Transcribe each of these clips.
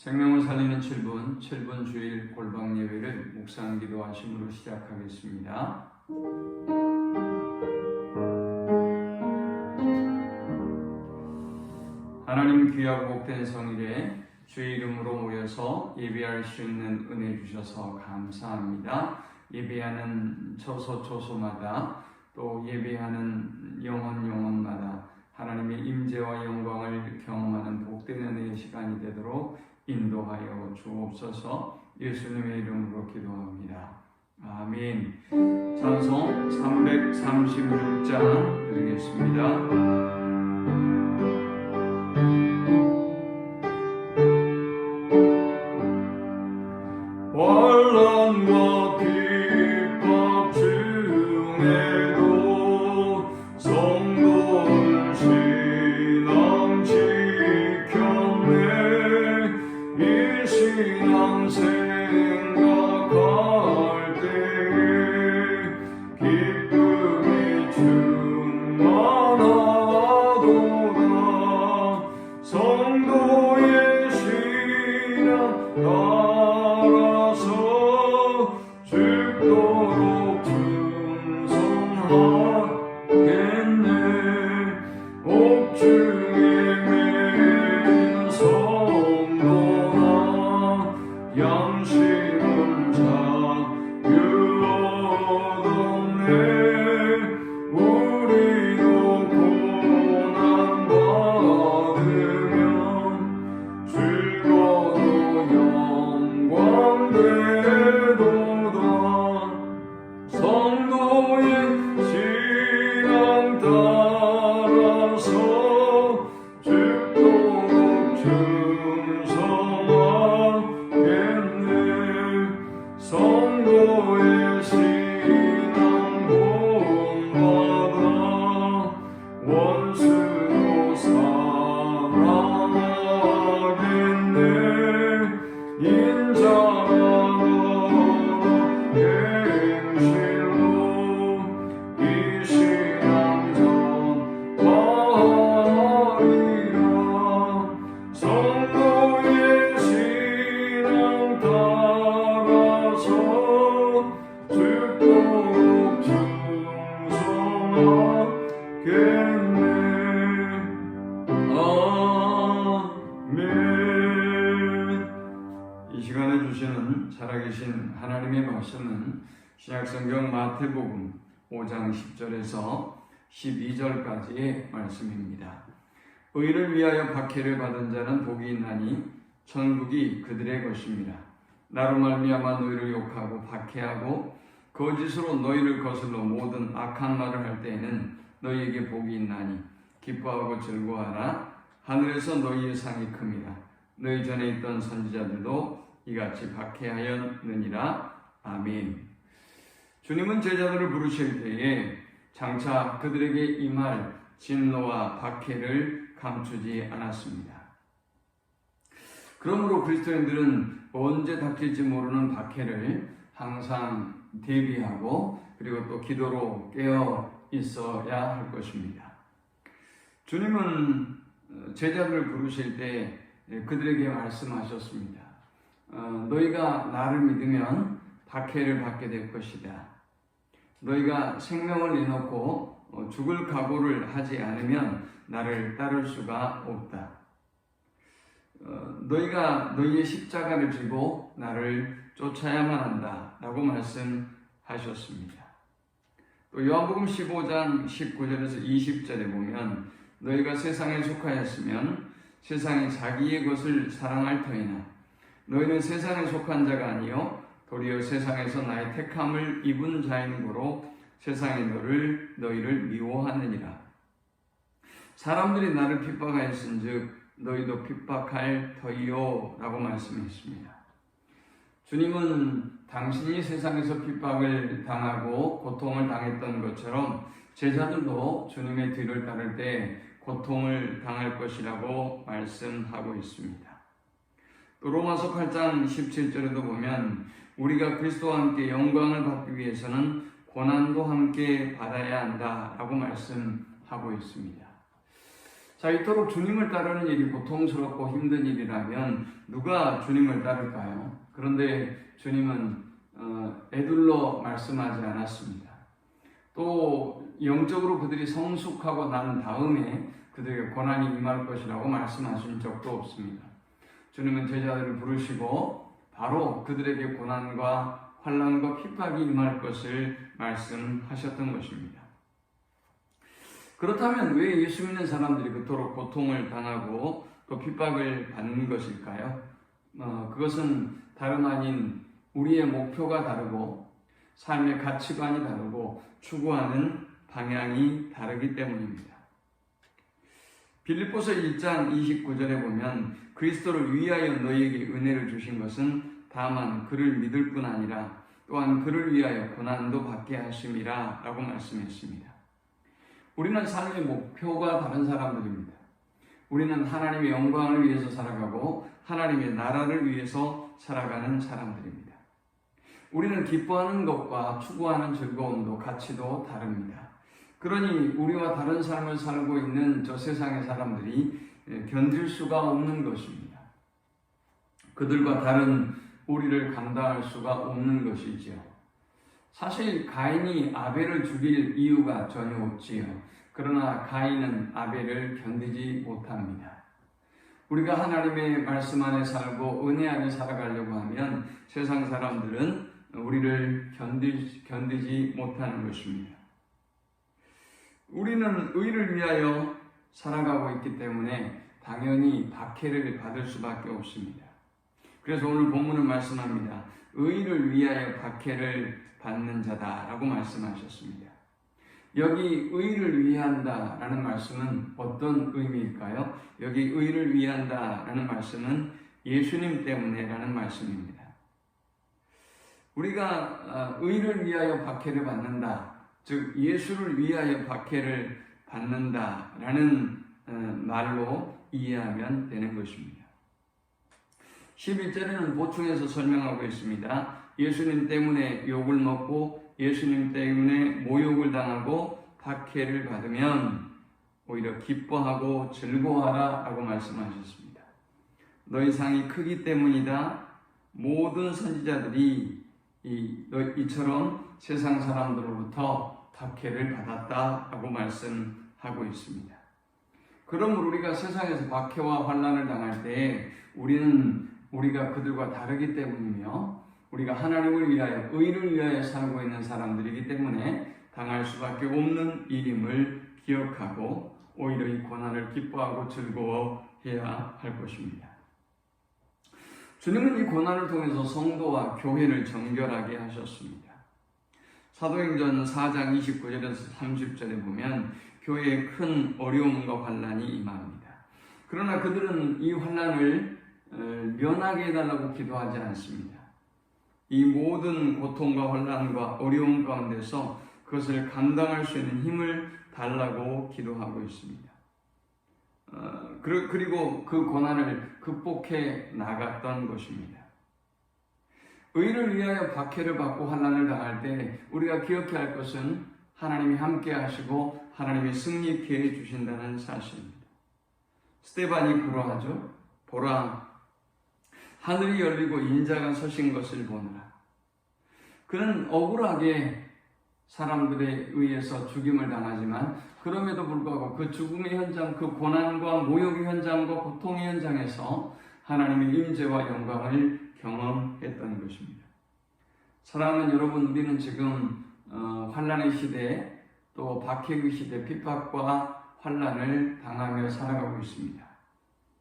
생명을 살리는 7분, 7분 주일 골방 예배를 묵상 기도하심으로 시작하겠습니다. 하나님 귀하고 복된 성일에 주의 이름으로 모여서 예배할 수 있는 은혜 주셔서 감사합니다. 예배하는 처소 처소마다 또 예배하는 영혼 영혼마다 하나님의 임재와 영광을 경험하는 복된 은혜의 시간이 되도록 인도하여 주옵소서 예수님의 이름으로 기도합니다. 아멘. 찬송 336장 드리겠습니다. 인 말씀은 신약성경 마태복음 5장 10절에서 12절까지의 말씀입니다. 의를 위하여 박해를 받은 자는 복이 있나니 천국이 그들의 것입니다. 나로 말미암아 너희를 욕하고 박해하고 거짓으로 너희를 거슬러 모든 악한 말을 할 때에는 너희에게 복이 있나니 기뻐하고 즐거워하라 하늘에서 너희의 상이 큽니다. 너희 전에 있던 선지자들도 이같이 박해하였느니라. 아멘. 주님은 제자들을 부르실 때에 장차 그들에게 임할 진노와 박해를 감추지 않았습니다. 그러므로 그리스도인들은 언제 닥칠지 모르는 박해를 항상 대비하고 그리고 또 기도로 깨어 있어야 할 것입니다. 주님은 제자들을 부르실 때 그들에게 말씀하셨습니다. 어, 너희가 나를 믿으면 박해를 받게 될 것이다. 너희가 생명을 내놓고 어, 죽을 각오를 하지 않으면 나를 따를 수가 없다. 어, 너희가 너희의 십자가를 지고 나를 쫓아야만 한다. 라고 말씀하셨습니다. 또 요한복음 15장 19절에서 20절에 보면 너희가 세상에 속하였으면 세상이 자기의 것을 사랑할 터이나 너희는 세상에 속한 자가 아니요 도리어 세상에서 나의 택함을 입은 자인 거로 세상이 너를 너희를 미워하느니라 사람들이 나를 핍박하였은즉 너희도 핍박할 터이요라고 말씀했습니다. 주님은 당신이 세상에서 핍박을 당하고 고통을 당했던 것처럼 제자들도 주님의 뒤를 따를 때 고통을 당할 것이라고 말씀하고 있습니다. 또 로마서 8장 17절에도 보면 우리가 그리스도와 함께 영광을 받기 위해서는 고난도 함께 받아야 한다라고 말씀하고 있습니다. 자, 이토록 주님을 따르는 일이 고통스럽고 힘든 일이라면 누가 주님을 따를까요? 그런데 주님은 어, 애둘러 말씀하지 않았습니다. 또 영적으로 그들이 성숙하고 난 다음에 그들에게 고난이 임할 것이라고 말씀하신 적도 없습니다. 주님은 제자들을 부르시고 바로 그들에게 고난과 환란과 핍박이 임할 것을 말씀하셨던 것입니다. 그렇다면 왜 예수 믿는 사람들이 그토록 고통을 당하고 또 핍박을 받는 것일까요? 어, 그것은 다름 아닌 우리의 목표가 다르고 삶의 가치관이 다르고 추구하는 방향이 다르기 때문입니다. 빌립보서 1장 29절에 보면 그리스도를 위하여 너희에게 은혜를 주신 것은 다만 그를 믿을 뿐 아니라 또한 그를 위하여 고난도 받게 하심이라 라고 말씀했습니다. 우리는 삶의 목표가 다른 사람들입니다. 우리는 하나님의 영광을 위해서 살아가고 하나님의 나라를 위해서 살아가는 사람들입니다. 우리는 기뻐하는 것과 추구하는 즐거움도 가치도 다릅니다. 그러니 우리와 다른 삶을 살고 있는 저 세상의 사람들이 견딜 수가 없는 것입니다. 그들과 다른 우리를 감당할 수가 없는 것이지요. 사실 가인이 아벨을 죽일 이유가 전혀 없지요. 그러나 가인은 아벨을 견디지 못합니다. 우리가 하나님의 말씀 안에 살고 은혜 안에 살아가려고 하면 세상 사람들은 우리를 견디, 견디지 못하는 것입니다. 우리는 의를 위하여 살아가고 있기 때문에 당연히 박해를 받을 수밖에 없습니다. 그래서 오늘 본문은 말씀합니다. 의를 위하여 박해를 받는 자다라고 말씀하셨습니다. 여기 의를 위한다라는 말씀은 어떤 의미일까요? 여기 의를 위한다라는 말씀은 예수님 때문에라는 말씀입니다. 우리가 아, 의를 위하여 박해를 받는다, 즉 예수를 위하여 박해를 받는다라는 어, 말로 이해하면 되는 것입니다. 11절에는 보충해서 설명하고 있습니다. 예수님 때문에 욕을 먹고 예수님 때문에 모욕을 당하고 박해를 받으면 오히려 기뻐하고 즐거워하라 라고 말씀하셨습니다. 너희 상이 크기 때문이다. 모든 선지자들이 이, 이처럼 세상 사람들로부터 박해를 받았다 라고 말씀하고 있습니다. 그러므로 우리가 세상에서 박해와 환란을 당할 때 우리는 우리가 그들과 다르기 때문이며 우리가 하나님을 위하여 의를 위하여 살고 있는 사람들이기 때문에 당할 수밖에 없는 일임을 기억하고 오히려 이 고난을 기뻐하고 즐거워해야 할 것입니다. 주님은 이 고난을 통해서 성도와 교회를 정결하게 하셨습니다. 사도행전 4장 29절에서 30절에 보면 교회에 큰 어려움과 환란이 임합니다. 그러나 그들은 이 환란을 어, 면하게 해달라고 기도하지 않습니다. 이 모든 고통과 환란과 어려움 가운데서 그것을 감당할 수 있는 힘을 달라고 기도하고 있습니다. 어, 그리고 그 고난을 극복해 나갔던 것입니다. 의를 위하여 박해를 받고 환난을 당할 때 우리가 기억해야 할 것은 하나님이 함께 하시고 하나님이 승리케 해 주신다는 사실입니다. 스테반이 그러하죠. 보라 하늘이 열리고 인자가 서신 것을 보느라. 그는 억울하게 사람들에 의해서 죽임을 당하지만 그럼에도 불구하고 그 죽음의 현장, 그 고난과 모욕의 현장과 고통의 현장에서 하나님의 임재와 영광을 경험했던 것입니다. 사랑하는 여러분, 우리는 지금 어, 환란의 시대, 또 박해의 시대, 핍박과 환란을 당하며 살아가고 있습니다.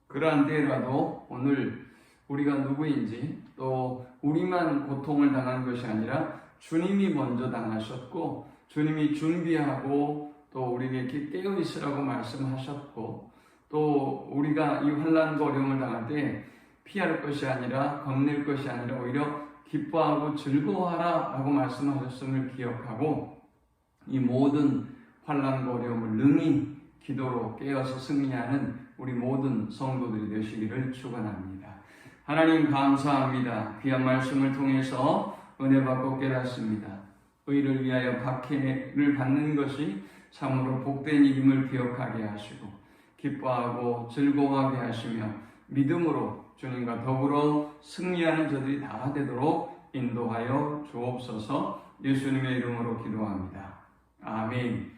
그러한 때라도 오늘 우리가 누구인지 또 우리만 고통을 당한 것이 아니라 주님이 먼저 당하셨고 주님이 준비하고 또 우리에게 깨어 있으라고 말씀하셨고 또 우리가 이 환란과 어려움을 당할 때 피할 것이 아니라 겁낼 것이 아니라 오히려 기뻐하고 즐거워하라 라고 말씀하셨음을 기억하고 이 모든 환란과 어려움을 능히 기도로 깨어서 승리하는 우리 모든 성도들이 되시기를 축원합니다. 하나님 감사합니다. 귀한 말씀을 통해서 은혜 받고 깨닫습니다. 의를 위하여 박해를 받는 것이 참으로 복된 일임을 기억하게 하시고 기뻐하고 즐거워하게 하시며 믿음으로 주님과 더불어 승리하는 저들이 다 되도록 인도하여 주옵소서 예수님의 이름으로 기도합니다. 아멘.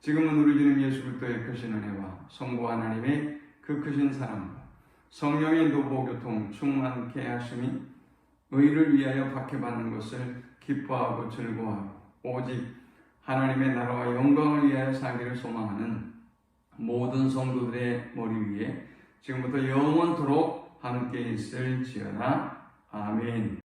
지금은 우리 주님 예수 그리스도의 크신 은혜와 성부 하나님의 그 크신 사랑과 성령의 노보 교통 충만케 하심이 의를 위하여 박해받는 것을 기뻐하고 즐거워하고 오직 하나님의 나라와 영광을 위하여 살기를 소망하는 모든 성도들의 머리 위에 지금부터 영원토록 함께 있을지어다. 아멘.